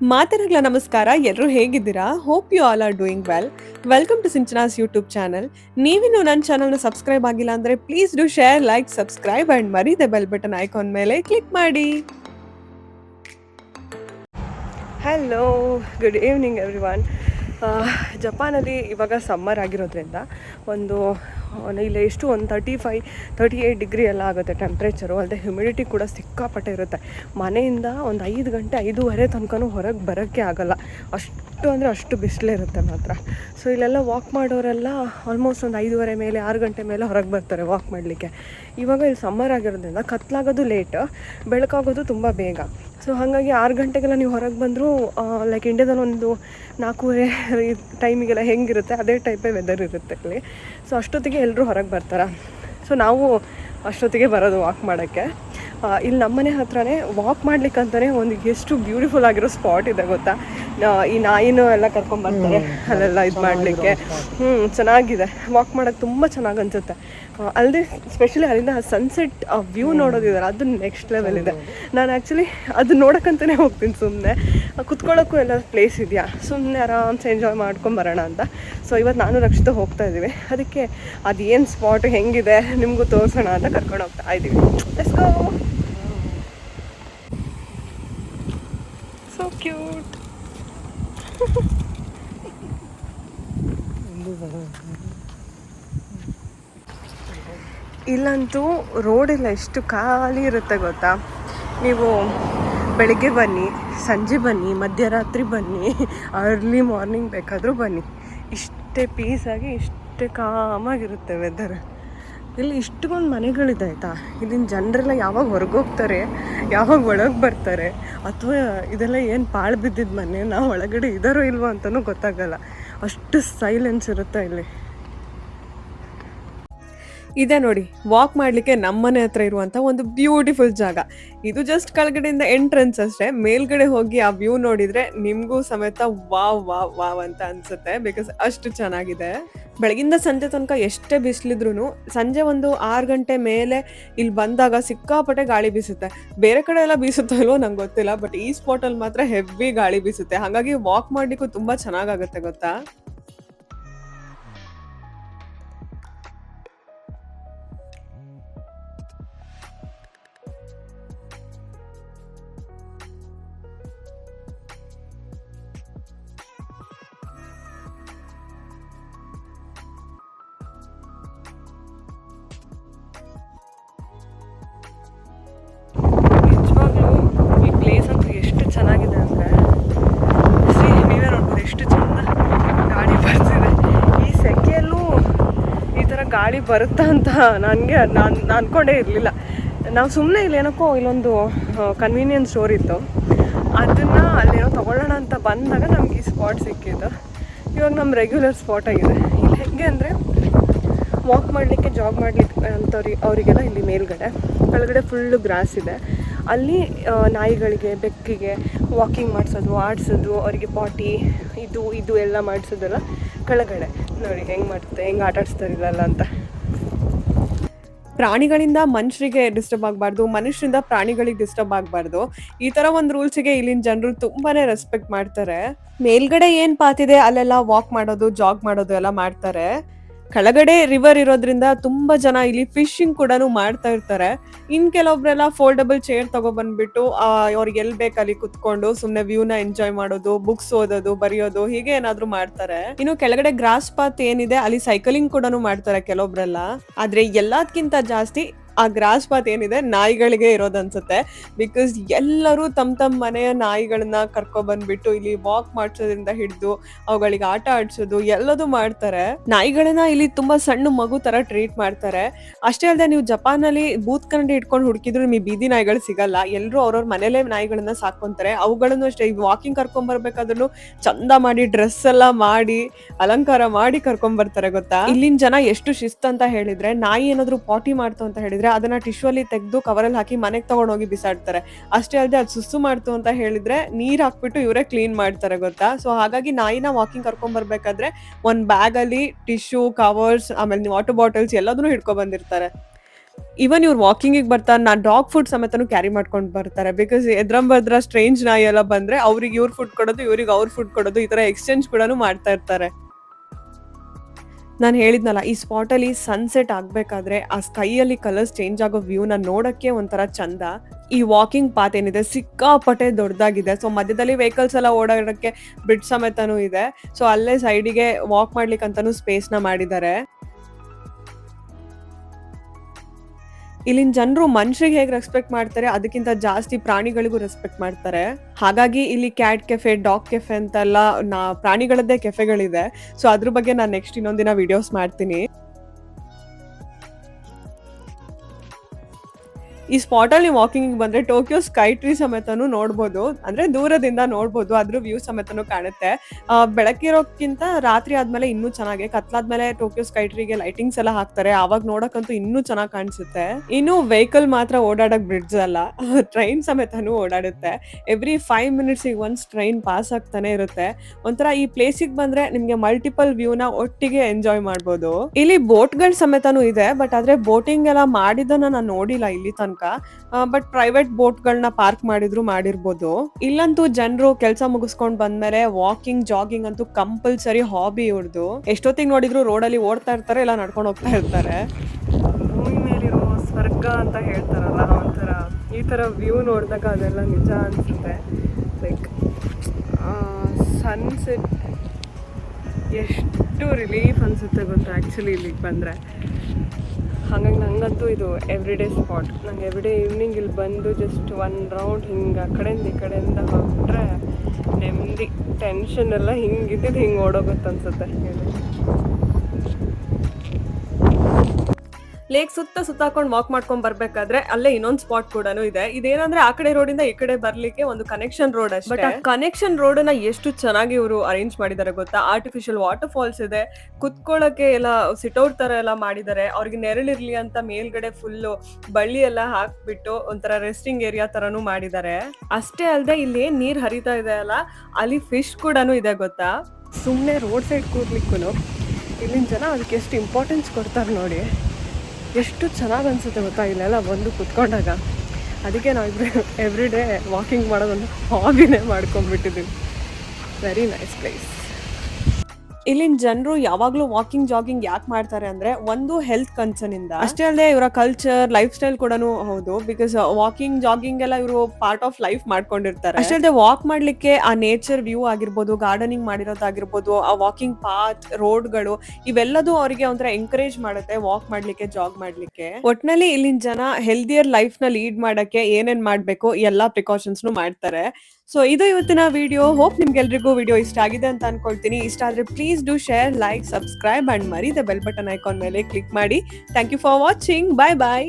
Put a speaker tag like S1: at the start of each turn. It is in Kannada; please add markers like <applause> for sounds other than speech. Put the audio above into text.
S1: ಮಾತರಗಳ ನಮಸ್ಕಾರ. ಎಲ್ಲರೂ ಹೇಗಿದ್ದೀರಾ? Hope you all are doing well welcome to Sinchana's YouTube channel ನೀವಿನ್ನೂ ನನ್ನ ಚಾನಲ್ನ ಸಬ್ಸ್ಕ್ರೈಬ್ ಆಗಿಲ್ಲ ಅಂದರೆ please do share like subscribe and ಮರಿದೆ bell button icon ಮೇಲೆ ಕ್ಲಿಕ್ ಮಾಡಿ. Hello good evening everyone ಜಪಾನಲ್ಲಿ ಇವಾಗ ಸಮ್ಮರ್ ಆಗಿರೋದ್ರಿಂದ ಒಂದು ಇಲ್ಲಿ ಎಷ್ಟು ಒಂದು thirty five thirty eight degree ಎಲ್ಲ ಆಗುತ್ತೆ ಟೆಂಪ್ರೇಚರು ಅಲ್ಲದೆ ಹ್ಯುಮಿಡಿಟಿ ಕೂಡ ಸಿಕ್ಕಾಪಟ್ಟೆ ಇರುತ್ತೆ. ಮನೆಯಿಂದ ಒಂದು ಐದು ಗಂಟೆ ಐದೂವರೆ ತನಕನೂ ಹೊರಗೆ ಬರೋಕ್ಕೆ ಆಗಲ್ಲ. ಅಷ್ಟು ಅಂದರೆ ಅಷ್ಟು ಬಿಸಿಲಿರುತ್ತೆ ಮಾತ್ರ. ಸೊ ಇಲ್ಲೆಲ್ಲ ವಾಕ್ ಮಾಡೋರೆಲ್ಲ ಆಲ್ಮೋಸ್ಟ್ ಒಂದು ಐದೂವರೆ ಮೇಲೆ, ಆರು ಗಂಟೆ ಮೇಲೆ ಹೊರಗೆ ಬರ್ತಾರೆ ವಾಕ್ ಮಾಡಲಿಕ್ಕೆ. ಇವಾಗ ಇಲ್ಲಿ ಸಮ್ಮರ್ ಆಗಿರೋದ್ರಿಂದ ಕತ್ಲಾಗೋದು ಲೇಟ್ ಬೆಳಕಾಗೋದು ತುಂಬ ಬೇಗ. ಸೊ ಹಾಗಾಗಿ ಆರು ಗಂಟೆಗೆಲ್ಲ ನೀವು ಹೊರಗೆ ಬಂದರೂ ಲೈಕ್ ಇಂಡಿಯಾದಲ್ಲಿ ಒಂದು ನಾಲ್ಕೂವರೆ ಟೈಮಿಗೆಲ್ಲ ಹೆಂಗಿರುತ್ತೆ, ಅದೇ ಟೈಪೇ ವೆದರ್ ಇರುತ್ತೆ ಇಲ್ಲಿ. ಸೊ ಅಷ್ಟೊತ್ತಿಗೆ ಎಲ್ಲರೂ ಹೊರಗೆ ಬರ್ತಾರೆ. ಸೊ ನಾವು ಅಷ್ಟೊತ್ತಿಗೆ ಬರೋದು ವಾಕ್ ಮಾಡೋಕ್ಕೆ. ಇಲ್ಲಿ ನಮ್ಮನೆ ಹತ್ರನೇ ವಾಕ್ ಮಾಡ್ಲಿಕ್ಕಂತಲೇ ಒಂದು ಎಷ್ಟು ಬ್ಯೂಟಿಫುಲ್ ಆಗಿರೋ ಸ್ಪಾಟ್ ಇದೆ ಗೊತ್ತಾ? ಈ ನಾಯಿನೂ ಎಲ್ಲ ಕರ್ಕೊಂಬರ್ತಾರೆ ಅಲ್ಲೆಲ್ಲ ಇದು ಮಾಡಲಿಕ್ಕೆ. ಹ್ಞೂ ಚೆನ್ನಾಗಿದೆ. ವಾಕ್ ಮಾಡೋಕ್ಕೆ ತುಂಬ ಚೆನ್ನಾಗಿ ಅನ್ಸುತ್ತೆ. ಅಲ್ಲದೆ ಸ್ಪೆಷಲಿ ಅಲ್ಲಿಂದ ಸನ್ಸೆಟ್ ವ್ಯೂ ನೋಡೋದಿದಾರೆ ಅದು ನೆಕ್ಸ್ಟ್ ಲೆವೆಲ್ ಇದೆ. ನಾನು ಆ್ಯಕ್ಚುಲಿ ಅದು ನೋಡೋಕ್ಕಂತಲೇ ಹೋಗ್ತೀನಿ ಸುಮ್ಮನೆ ಕುತ್ಕೊಳ್ಳೋಕ್ಕೂ ಎಲ್ಲ ಪ್ಲೇಸ್ ಇದೆಯಾ? ಸುಮ್ಮನೆ ಆರಾಮ್ಸೆ ಎಂಜಾಯ್ ಮಾಡ್ಕೊಂಬರೋಣ ಅಂತ. ಸೊ ಇವತ್ತು ನಾನು ರಕ್ಷಿತ ಹೋಗ್ತಾ ಇದ್ದೀವಿ. ಅದಕ್ಕೆ ಅದು ಏನು ಸ್ಪಾಟ್ ಹೆಂಗಿದೆ ನಿಮಗೂ ತೋರಿಸೋಣ ಅಂತ ಕರ್ಕೊಂಡು ಹೋಗ್ತಾ ಇದ್ದೀವಿ. ಲೆಟ್ಸ್ ಗೋ ಸೊ ಕ್ಯೂಟ್ <laughs> ಇಲ್ಲಂತೂ ರೋಡೆಲ್ಲ ಎಷ್ಟು ಖಾಲಿ ಇರುತ್ತೆ ಗೊತ್ತಾ? ನೀವು ಬೆಳಿಗ್ಗೆ ಬನ್ನಿ, ಸಂಜೆ ಬನ್ನಿ, ಮಧ್ಯರಾತ್ರಿ ಬನ್ನಿ ಅರ್ಲಿ ಮಾರ್ನಿಂಗ್ ಬೇಕಾದರೂ ಬನ್ನಿ. ಇಷ್ಟೇ ಪೀಸಾಗಿ ಇಷ್ಟೇ ಕಾಮಾಗಿರುತ್ತೆ ವೆದರ್ ಇಲ್ಲಿ ಇಷ್ಟೊಂದು ಮನೆಗಳಿದೆ ಆಯಿತಾ? ಇಲ್ಲಿನ ಜನರೆಲ್ಲ ಯಾವಾಗ ಹೊರಗೋಗ್ತಾರೆ, ಯಾವಾಗ ಒಳಗೆ ಬರ್ತಾರೆ, ಅಥವಾ ಇದೆಲ್ಲ ಏನು ಪಾಳು ಬಿದ್ದಿದ್ದು ಮನೆ, ನಾವು ಒಳಗಡೆ ಇದ್ದಾರೋ ಇಲ್ವೋ ಅಂತಲೂ ಗೊತ್ತಾಗಲ್ಲ. ಅಷ್ಟು ಸೈಲೆನ್ಸ್ ಇರುತ್ತೆ ಇಲ್ಲಿ. ಇದೆ ನೋಡಿ. ವಾಕ್ ಮಾಡಲಿಕ್ಕೆ ನಮ್ಮನೆ ಹತ್ರ ಇರುವಂತ ಒಂದು ಬ್ಯೂಟಿಫುಲ್ ಜಾಗ. ಇದು ಜಸ್ಟ್ ಕೆಳಗಡೆಯಿಂದ ಎಂಟ್ರೆನ್ಸ್ ಅಷ್ಟೇ. ಮೇಲ್ಗಡೆ ಹೋಗಿ ಆ ವ್ಯೂ ನೋಡಿದ್ರೆ ನಿಮ್ಗೂ ಸಮೇತ ವಾವ್ ವಾವ್ ವಾವ್ ಅಂತ ಅನ್ಸುತ್ತೆ. ಬಿಕಾಸ್ ಅಷ್ಟು ಚೆನ್ನಾಗಿದೆ. ಬೆಳಗಿಂದ ಸಂಜೆ ತನಕ ಎಷ್ಟೇ ಬಿಸಿಲಿದ್ರು ಸಂಜೆ ಒಂದು ಆರು ಗಂಟೆ ಮೇಲೆ ಇಲ್ಲಿ ಬಂದಾಗ ಸಿಕ್ಕಾಪಟ್ಟೆ ಗಾಳಿ ಬೀಸುತ್ತೆ. ಬೇರೆ ಕಡೆ ಎಲ್ಲ ಬೀಸುತ್ತೋ ಇಲ್ವೋ ನಂಗೆ ಗೊತ್ತಿಲ್ಲ. ಬಟ್ ಈ ಸ್ಪಾಟಲ್ಲಿ ಮಾತ್ರ ಹೆವಿ ಗಾಳಿ ಬೀಸುತ್ತೆ. ಹಾಗಾಗಿ ವಾಕ್ ಮಾಡ್ಲಿಕ್ಕೂ ತುಂಬಾ ಚೆನ್ನಾಗಾಗುತ್ತೆ, ಗೊತ್ತಾ? ಗಾಳಿ ಬರುತ್ತಾ ಅಂತ ನನಗೆ ನಾನು ಅನ್ಕೊಂಡೇ ಇರಲಿಲ್ಲ. ನಾವು ಸುಮ್ಮನೆ ಇಲ್ಲೇನಕ್ಕೋ ಇಲ್ಲೊಂದು ಕನ್ವೀನಿಯನ್ಸ್ ಸ್ಟೋರ್ ಇತ್ತು. ಅದನ್ನು ಅಲ್ಲೇನೋ ತೊಗೊಳ್ಳೋಣ ಅಂತ ಬಂದಾಗ ನಮ್ಗೆ ಈ ಸ್ಪಾಟ್ ಸಿಕ್ಕಿದ್ದು. ಇವಾಗ ನಮ್ಮ ರೆಗ್ಯುಲರ್ ಸ್ಪಾಟ್ ಆಗಿದೆ. ಇಲ್ಲಿ ಹೆಂಗೆ ಅಂದರೆ ವಾಕ್ ಮಾಡಲಿಕ್ಕೆ ಜಾಗ್ ಮಾಡಲಿಕ್ಕೆ ಅಂಥವ್ರಿ ಅವರಿಗೆಲ್ಲ ಇಲ್ಲಿ ಮೇಲ್ಗಡೆ. ಕೆಳಗಡೆ ಫುಲ್ಲು ಗ್ರಾಸ್ ಇದೆ. ಅಲ್ಲಿ ನಾಯಿಗಳಿಗೆ, ಬೆಕ್ಕಿಗೆ ವಾಕಿಂಗ್ ಮಾಡಿಸೋದು, ಆಡಿಸೋದು, ಅವರಿಗೆ ಪಾಟಿ ಇದು ಇದು ಎಲ್ಲ ಮಾಡಿಸೋದೆಲ್ಲ ಕೆಳಗಡೆ ನೋಡಿ, ಹೆಂಗ್ ಮಾಡುತ್ತೆ, ಹೆಂಗ್ ಆಟ ಆಡಿಸ್ತಾರಿಲ್ಲ ಅಂತ. ಪ್ರಾಣಿಗಳಿಂದ ಮನುಷ್ಯರಿಗೆ ಡಿಸ್ಟರ್ಬ್ ಆಗಬಾರ್ದು, ಮನುಷ್ಯರಿಂದ ಪ್ರಾಣಿಗಳಿಗೆ ಡಿಸ್ಟರ್ಬ್ ಆಗಬಾರ್ದು. ಈ ತರ ಒಂದು ರೂಲ್ಸಿಗೆ ಇಲ್ಲಿನ ಜನರು ತುಂಬಾನೇ ರೆಸ್ಪೆಕ್ಟ್ ಮಾಡ್ತಾರೆ. ಮೇಲ್ಗಡೆ ಏನ್ ಪಾತಿದೆ, ಅಲ್ಲೆಲ್ಲ ವಾಕ್ ಮಾಡೋದು ಜಾಗ್ ಮಾಡೋದು ಎಲ್ಲ ಮಾಡ್ತಾರೆ. ಕೆಳಗಡೆ ರಿವರ್ ಇರೋದ್ರಿಂದ ತುಂಬಾ ಜನ ಇಲ್ಲಿ ಫಿಶಿಂಗ್ ಕೂಡ ಮಾಡ್ತಾ ಇರ್ತಾರೆ. ಇನ್ ಕೆಲವೊಬ್ರೆಲ್ಲ ಫೋಲ್ಡಬಲ್ ಚೇರ್ ತಗೊಬಂದ್ಬಿಟ್ಟು ಅವ್ರಿಗೆ ಎಲ್ ಬೇಕು ಅಲ್ಲಿ ಕುತ್ಕೊಂಡು ಸುಮ್ನೆ ವ್ಯೂನ ಎಂಜಾಯ್ ಮಾಡೋದು ಬುಕ್ಸ್ ಓದೋದು, ಬರೆಯೋದು, ಹೀಗೆ ಏನಾದ್ರೂ ಮಾಡ್ತಾರೆ. ಇನ್ನು ಕೆಳಗಡೆ ಗ್ರಾಸ್ ಪಾತ್ ಏನಿದೆ, ಅಲ್ಲಿ ಸೈಕಲಿಂಗ್ ಕೂಡ ಮಾಡ್ತಾರೆ ಕೆಲವೊಬ್ರೆಲ್ಲ ಆದ್ರೆ ಎಲ್ಲದಕ್ಕಿಂತ ಜಾಸ್ತಿ ಆ ಗ್ರಾಸ್ ಪಾತ್ ಏನಿದೆ, ನಾಯಿಗಳಿಗೆ ಇರೋದನ್ಸುತ್ತೆ ಬಿಕಾಸ್ ಎಲ್ಲರೂ ತಮ್ಮ ತಮ್ಮ ಮನೆಯ ನಾಯಿಗಳನ್ನ ಕರ್ಕೊ ಬಂದ್ಬಿಟ್ಟು ಇಲ್ಲಿ ವಾಕ್ ಮಾಡಿಸೋದ್ರಿಂದ ಹಿಡಿದು, ಅವುಗಳಿಗೆ ಆಟ ಆಡ್ಸೋದು, ಎಲ್ಲದೂ ಮಾಡ್ತಾರೆ. ನಾಯಿಗಳನ್ನ ಇಲ್ಲಿ ತುಂಬಾ ಸಣ್ಣ ಮಗು ತರ ಟ್ರೀಟ್ ಮಾಡ್ತಾರೆ. ಅಷ್ಟೇ ಅಲ್ಲದೆ ನೀವು ಜಪಾನಲ್ಲಿ ಬೂತ್ ಕನ್ನಡಿ ಇಟ್ಕೊಂಡು ಹುಡುಕಿದ್ರು ನಿಮಗೆ ಬೀದಿ ನಾಯಿಗಳು ಸಿಗಲ್ಲ. ಎಲ್ಲರೂ ಅವ್ರವ್ರ ಮನೇಲೆ ನಾಯಿಗಳನ್ನ ಸಾಕೊಂತಾರೆ ಅವುಗಳನ್ನು ಅಷ್ಟೇ ವಾಕಿಂಗ್ ಕರ್ಕೊಂಡ್ ಬರ್ಬೇಕಾದ್ರೂ ಚಂದ ಮಾಡಿ ಡ್ರೆಸ್ ಎಲ್ಲ ಮಾಡಿ, ಅಲಂಕಾರ ಮಾಡಿ ಕರ್ಕೊಂಡ್ ಬರ್ತಾರೆ ಗೊತ್ತಾ? ಇಲ್ಲಿನ ಜನ ಎಷ್ಟು ಶಿಸ್ತು ಅಂತ ಹೇಳಿದ್ರೆ, ನಾಯಿ ಏನಾದ್ರು ಪಾಟಿ ಮಾಡ್ತು ಅಂತ ಹೇಳಿದ್ರೆ ಅದನ್ನ ಟಿಶ್ಯೂ ಅಲ್ಲಿ ತೆಗೆದು ಕವರಲ್ಲಿ ಹಾಕಿ ಮನೆಗೆ ತಗೊಂಡೋಗಿ ಬಿಸಾಡ್ತಾರೆ. ಅಷ್ಟೇ ಅಲ್ಲದೆ ಅದು ಸುಸ್ಸು ಮಾಡ್ತು ಅಂತ ಹೇಳಿದ್ರೆ ನೀರ್ ಹಾಕ್ಬಿಟ್ಟು ಇವರೇ ಕ್ಲೀನ್ ಮಾಡ್ತಾರೆ ಗೊತ್ತಾ? ಸೊ ಹಾಗಾಗಿ ನಾಯಿನ ವಾಕಿಂಗ್ ಕರ್ಕೊಂಡ್ ಬರ್ಬೇಕಾದ್ರೆ ಒಂದ್ ಬ್ಯಾಗ್ ಅಲ್ಲಿ ಟಿಶ್ಯೂ ಕವರ್ಸ್ ಆಮೇಲೆ ನೀವು ವಾಟರ್ ಬಾಟಲ್ಸ್ ಎಲ್ಲದನ್ನೂ ಹಿಡ್ಕೊ ಬಂದಿರ್ತಾರೆ. ಇವನ್ ಇವ್ರು ವಾಕಿಂಗಿಗೆ ಬರ್ತಾರೆ, ನಾ ಡಾಗ್ ಫುಡ್ ಸಮೇತನು ಕ್ಯಾರಿ ಮಾಡ್ಕೊಂಡು ಬರ್ತಾರೆ. ಬಿಕಾಸ್ ಎದ್ರಂಬದ್ರ ಸ್ಟ್ರೇಂಜ್ ನಾಯಿ ಎಲ್ಲ ಬಂದ್ರೆ ಅವ್ರಿಗೆ ಇವ್ರ ಫುಡ್ ಕೊಡೋದು, ಇವ್ರಿಗೆ ಅವ್ರ ಫುಡ್ ಕೊಡೋದು ಈ ತರ ಎಕ್ಸ್ಚೇಂಜ್ ಕೂಡ ಮಾಡ್ತಾ ಇರ್ತಾರೆ. ನಾನು ಹೇಳಿದ್ನಲ್ಲ, ಈ ಸ್ಪಾಟಲ್ಲಿ ಸನ್ಸೆಟ್ ಆಗಬೇಕಾದ್ರೆ ಆ ಸ್ಕೈಯಲ್ಲಿ ಕಲರ್ಸ್ ಚೇಂಜ್ ಆಗೋ ವ್ಯೂನ ನೋಡೋಕ್ಕೆ ಒಂಥರ ಚಂದ. ಈ ವಾಕಿಂಗ್ ಪಾತ್ ಏನಿದೆ, ಸಿಕ್ಕಾಪಟ್ಟೆ ದೊಡ್ಡದಾಗಿದೆ. ಸೊ ಮಧ್ಯದಲ್ಲಿ ವೆಹಿಕಲ್ಸ್ ಎಲ್ಲ ಓಡಾಡೋಕ್ಕೆ ಬ್ರಿಡ್ಜ್ ಸಮೇತನೂ ಇದೆ. ಸೊ ಅಲ್ಲೇ ಸೈಡಿಗೆ ವಾಕ್ ಮಾಡ್ಲಿಕ್ಕೆ ಮಾಡ್ಲಿಕ್ಕಂತನೂ ಸ್ಪೇಸ್ನ ಮಾಡಿದ್ದಾರೆ. ಇಲ್ಲಿನ ಜನರು ಮನುಷ್ಯರಿಗೆ ಹೇಗೆ ರೆಸ್ಪೆಕ್ಟ್ ಮಾಡ್ತಾರೆ, ಅದಕ್ಕಿಂತ ಜಾಸ್ತಿ ಪ್ರಾಣಿಗಳಿಗೂ ರೆಸ್ಪೆಕ್ಟ್ ಮಾಡ್ತಾರೆ. ಹಾಗಾಗಿ ಇಲ್ಲಿ ಕ್ಯಾಟ್ ಕೆಫೆ ಡಾಗ್ ಕೆಫೆ ಅಂತೆಲ್ಲ ನಾ ಪ್ರಾಣಿಗಳದ್ದೇ ಕೆಫೆಗಳಿದೆ ಸೊ ಅದ್ರ ಬಗ್ಗೆ ನಾನು ನೆಕ್ಸ್ಟ್ ಇನ್ನೊಂದಿನ ವಿಡಿಯೋಸ್ ಮಾಡ್ತೀನಿ. ಈ ಸ್ಪಾಟಲ್ಲಿ ವಾಕಿಂಗ್ ಬಂದ್ರೆ ಟೋಕಿಯೋ ಸ್ಕೈ ಟ್ರೀ ಸಮೇತನು ನೋಡ್ಬೋದು. ಅಂದ್ರೆ ದೂರದಿಂದ ನೋಡ್ಬೋದು. ಅದ್ರ ವ್ಯೂ ಸಮೇತನು ಕಾಣುತ್ತೆ. ಬೆಳಕಿರೋಕ್ಕಿಂತ ರಾತ್ರಿ ಆದ್ಮೇಲೆ ಇನ್ನೂ ಚೆನ್ನಾಗಿ, ಕತ್ಲಾದ್ಮೇಲೆ ಟೋಕಿಯೋ ಸ್ಕೈ ಟ್ರೀಗೆ ಲೈಟಿಂಗ್ಸ್ ಎಲ್ಲ ಹಾಕ್ತಾರೆ. ಅವಾಗ ನೋಡಕ್ಕಂತೂ ಇನ್ನೂ ಚೆನ್ನಾಗಿ ಕಾಣಿಸುತ್ತೆ. ಇನ್ನು ವೆಹಿಕಲ್ ಮಾತ್ರ ಓಡಾಡಕ್ ಬ್ರಿಡ್ಜ್ ಅಲ್ಲ. <laughs> ಟ್ರೈನ್ ಸಮೇತನು ಓಡಾಡುತ್ತೆ. Every five minutes once train pass ಆಗ್ತಾನೆ ಇರುತ್ತೆ. ಒಂಥರ ಈ ಪ್ಲೇಸಿಗೆ ಬಂದ್ರೆ ನಿಮ್ಗೆ ಮಲ್ಟಿಪಲ್ ವ್ಯೂನ ಒಟ್ಟಿಗೆ ಎಂಜಾಯ್ ಮಾಡ್ಬೋದು. ಇಲ್ಲಿ ಬೋಟ್ಗಳ ಸಮೇತನು ಇದೆ ಬಟ್ ಆದ್ರೆ ಬೋಟಿಂಗ್ ಎಲ್ಲ ಮಾಡಿದ್ದನ್ನ ನಾನು ನೋಡಿಲ್ಲ ಇಲ್ಲಿ ತನಕ. ಬಟ್ ಪ್ರೈವೇಟ್ ಬೋಟ್ಗಳನ್ನ ಪಾರ್ಕ್ ಮಾಡಿದ್ರು ಮಾಡಿರ್ಬೋದು. ಇಲ್ಲಂತೂ ಜನರು ಕೆಲಸ ಮುಗಿಸ್ಕೊಂಡ್ ಬಂದ್ಮೇಲೆ ವಾಕಿಂಗ್ ಜಾಗಿಂಗ್ ಅಂತೂ ಕಂಪಲ್ಸರಿ ಹಾಬಿ ಇವ್ರದ್ದು ಎಷ್ಟೊತ್ತಿಗೆ ನೋಡಿದ್ರು ರೋಡಲ್ಲಿ ಓಡ್ತಾ ಇರ್ತಾರೆ, ಇಲ್ಲ ನಡ್ಕೊಂಡು ಹೋಗ್ತಾ ಇರ್ತಾರೆ. ಭೂಮಿ ಮೇಲಿರೋ ಸ್ವರ್ಗ ಅಂತ ಹೇಳ್ತಾರಲ್ಲ ಒಂಥರ, ಈ ಥರ ವ್ಯೂ ನೋಡಿದಾಗ ಅದೆಲ್ಲ ನಿಜ ಅನಿಸುತ್ತೆ. ಲೈಕ್ ಸನ್ಸೆಟ್ ಎಷ್ಟು ರಿಲೀಫ್ ಅನಿಸುತ್ತೆ ಗೊತ್ತಾ ಆ್ಯಕ್ಚುಲಿ ಇಲ್ಲಿಗೆ ಬಂದರೆ. ಹಾಗಾಗಿ ನಂಗಂತೂ ಇದು ಎವ್ರಿ ಡೇ ಸ್ಪಾಟ್ ನಂಗೆ ಎವ್ರಿ ಡೇ ಈವ್ನಿಂಗ್ ಇಲ್ಲಿ ಬಂದು ಜಸ್ಟ್ ಒನ್ ರೌಂಡ್ ಹಿಂಗೆ ಆ ಕಡೆಯಿಂದ ಈ ಕಡೆಯಿಂದ ಹೊರಟ್ರೆ ನೆಮ್ಮದಿ. ಟೆನ್ಷನ್ ಎಲ್ಲ ಹಿಂಗೆ ಇದ್ದಿದ್ದು ಹಿಂಗೆ ಓಡೋಗುತ್ತೆ ಅನ್ಸುತ್ತೆ ಲೇಕ್ ಸುತ್ತ ಸುತ್ತಾಕೊಂಡು ವಾಕ್ ಮಾಡ್ಕೊಂಡ್ ಬರ್ಬೇಕಾದ್ರೆ ಅಲ್ಲೇ ಇನ್ನೊಂದ್ ಸ್ಪಾಟ್ ಕೂಡ ಇದೆ. ಇದೇನಂದ್ರೆ ಆ ಕಡೆ ರೋಡ್ ಇಂದ ಈ ಕಡೆ ಬರ್ಲಿಕ್ಕೆ ಒಂದು ಕನೆಕ್ಷನ್ ರೋಡ್ ಬಟ್ ಆ ಕನೆಕ್ಷನ್ ರೋಡ್ನ ಎಷ್ಟು ಚೆನ್ನಾಗಿ ಇವರು ಅರೇಂಜ್ ಮಾಡಿದ್ದಾರೆ ಗೊತ್ತಾ? ಆರ್ಟಿಫಿಷಿಯಲ್ ವಾಟರ್ ಫಾಲ್ಸ್ ಇದೆ. ಕುತ್ಕೊಳ್ಳಕ್ಕೆ ಎಲ್ಲ ಸಿಟೌಟ್ ತರ ಎಲ್ಲ ಮಾಡಿದ್ದಾರೆ ಅವ್ರಿಗೆ ನೆರಳಿರ್ಲಿ ಅಂತ ಮೇಲ್ಗಡೆ ಫುಲ್ ಬಳ್ಳಿ ಎಲ್ಲ ಹಾಕ್ಬಿಟ್ಟು ಒಂಥರ ರೆಸ್ಟಿಂಗ್ ಏರಿಯಾ ತರನು ಮಾಡಿದ್ದಾರೆ ಅಷ್ಟೇ ಅಲ್ಲದೆ ಇಲ್ಲಿ ನೀರ್ ಹರಿತಾ ಇದೆ ಅಲ್ಲ? ಅಲ್ಲಿ ಫಿಶ್ ಕೂಡ ಇದೆ ಗೊತ್ತಾ? ಸುಮ್ಮನೆ ರೋಡ್ ಸೈಡ್ ಕೂರ್ಲಿಕ್ಕೂ ಇಲ್ಲಿನ ಜನ ಅದಕ್ಕೆ ಎಷ್ಟು ಇಂಪಾರ್ಟೆನ್ಸ್ ಕೊಡ್ತಾರೆ ನೋಡಿ. ಎಷ್ಟು ಚೆನ್ನಾಗಿ ಅನಿಸುತ್ತೆ ಗೊತ್ತಾ? ಇಲ್ಲೆಲ್ಲ ಬಂದು ಕುತ್ಕೊಂಡಾಗ. ಅದಕ್ಕೆ ನಾವಿಬ್ರು ಎವ್ರಿ ಡೇ ವಾಕಿಂಗ್ ಮಾಡೋದೊಂದು ಹಾಬಿನೇ ಮಾಡ್ಕೊಂಡ್ಬಿಟ್ಟಿದ್ದೀವಿ ವೆರಿ ನೈಸ್ ಪ್ಲೇಸ್ ಇಲ್ಲಿನ ಜನರು ಯಾವಾಗ್ಲೂ ವಾಕಿಂಗ್ ಜಾಗಿಂಗ್ ಯಾಕೆ ಮಾಡ್ತಾರೆ ಅಂದ್ರೆ ಒಂದು ಹೆಲ್ತ್ ಕನ್ಸರ್ನ್ ಇಂದ. ಅಷ್ಟೇ ಅಲ್ಲದೆ ಇವರ ಕಲ್ಚರ್ ಲೈಫ್ ಸ್ಟೈಲ್ ಕೂಡ ಹೌದು ಬಿಕಾಸ್ ವಾಕಿಂಗ್ ಜಾಗಿಂಗ್ ಎಲ್ಲ ಇವರು ಪಾರ್ಟ್ ಆಫ್ ಲೈಫ್ ಮಾಡ್ಕೊಂಡಿರ್ತಾರೆ. ಅಷ್ಟೇ ಅಲ್ಲದೆ ವಾಕ್ ಮಾಡ್ಲಿಕ್ಕೆ ಆ ನೇಚರ್ ವ್ಯೂ ಆಗಿರ್ಬೋದು ಗಾರ್ಡನಿಂಗ್ ಮಾಡಿರೋದಾಗಿರ್ಬೋದು, ಆ ವಾಕಿಂಗ್ ಪಾತ್ ರೋಡ್ಗಳು ಇವೆಲ್ಲದೂ ಅವರಿಗೆ ಒಂಥರ ಎಂಕರೇಜ್ ಮಾಡುತ್ತೆ ವಾಕ್ ಮಾಡ್ಲಿಕ್ಕೆ ಜಾಗ್ ಮಾಡ್ಲಿಕ್ಕೆ. ಒಟ್ನಲ್ಲಿ ಇಲ್ಲಿನ ಜನ ಹೆಲ್ದಿಯರ್ ಲೈಫ್ನ ಲೀಡ್ ಮಾಡಕ್ಕೆ ಏನೇನ್ ಮಾಡ್ಬೇಕು ಎಲ್ಲಾ ಪ್ರಿಕಾಷನ್ಸ್ ಮಾಡ್ತಾರೆ. ಸೊ ಇದು ಇವತ್ತಿನ ವಿಡಿಯೋ ಹೋಪ್ ನಿಮ್ಗೆಲ್ರಿಗೂ ವಿಡಿಯೋ ಇಷ್ಟ ಆಗಿದೆ ಅಂತ ಅನ್ಕೊಳ್ತೀನಿ. ಇಷ್ಟ ಆದ್ರೆ please do share like subscribe and ಮರಿ ದ ಬೆಲ್ ಬಟನ್ ಐಕಾನ್ ಮೇಲೆ ಕ್ಲಿಕ್ ಮಾಡಿ. Thank you for watching bye bye